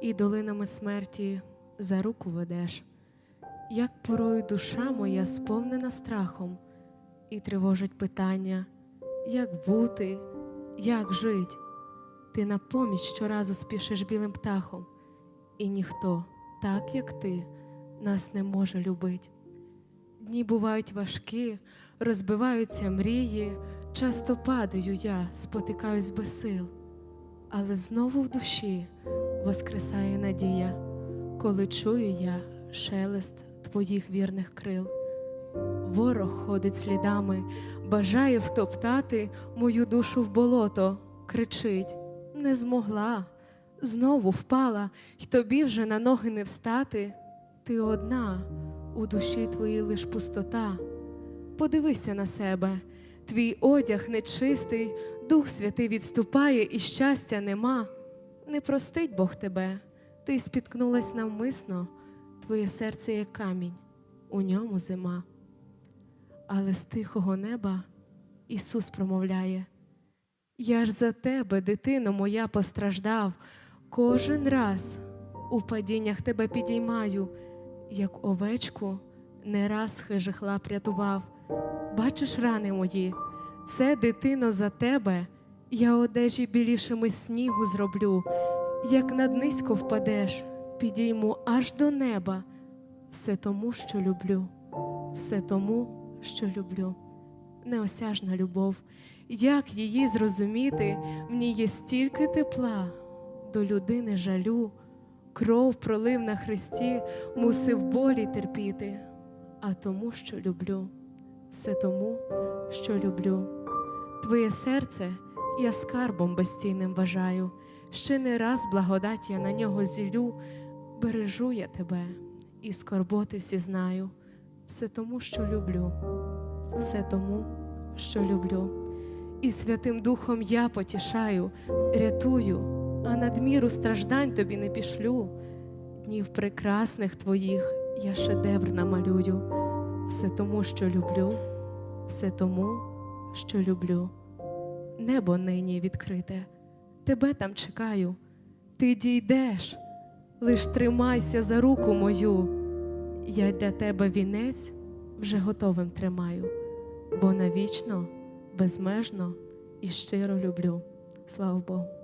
і долинами смерті за руку ведеш. Як порою душа моя сповнена страхом, і тривожить питання, як бути, як жить. Ти на поміч щоразу спішиш білим птахом, і ніхто, так як ти, нас не може любить. Дні бувають важкі, розбиваються мрії, часто падаю я, спотикаюсь без сил, але знову в душі воскресає надія, коли чую я шелест твоїх вірних крил. Ворог ходить слідами, бажає втоптати мою душу в болото, кричить не змогла, знову впала, й тобі вже на ноги не встати. Ти одна, у душі твоїй лиш пустота. Подивися на себе, твій одяг нечистий, Дух Святий відступає, і щастя нема. Не простить Бог тебе, ти спіткнулась навмисно, твоє серце є камінь, у ньому зима. Але з тихого неба Ісус промовляє. Я ж за тебе, дитино моя, постраждав. Кожен раз у падіннях тебе підіймаю, як овечку не раз хижих лап рятував. Бачиш рани мої, це дитино за тебе, я одежі білішими снігу зроблю, як над низько впадеш, підійму аж до неба. Все тому, що люблю, все тому, що люблю. Неосяжна любов. Як її зрозуміти, в є стільки тепла, до людини жалю, кров пролив на хресті, мусив болі терпіти, а тому, що люблю, все тому, що люблю. Твоє серце я скарбом безцінним вважаю, ще не раз благодать я на нього зілю, бережу я тебе, і скорботи всі знаю, все тому, що люблю, все тому, що люблю. І Святим Духом я потішаю, рятую, а надміру страждань тобі не пішлю. Днів прекрасних твоїх я шедевр намалюю, тому, що люблю, все тому, що люблю. Небо нині відкрите, тебе там чекаю, ти дійдеш, лиш тримайся за руку мою. Я для тебе вінець вже готовим тримаю, бо навічно безмежно і щиро люблю. Слава Богу.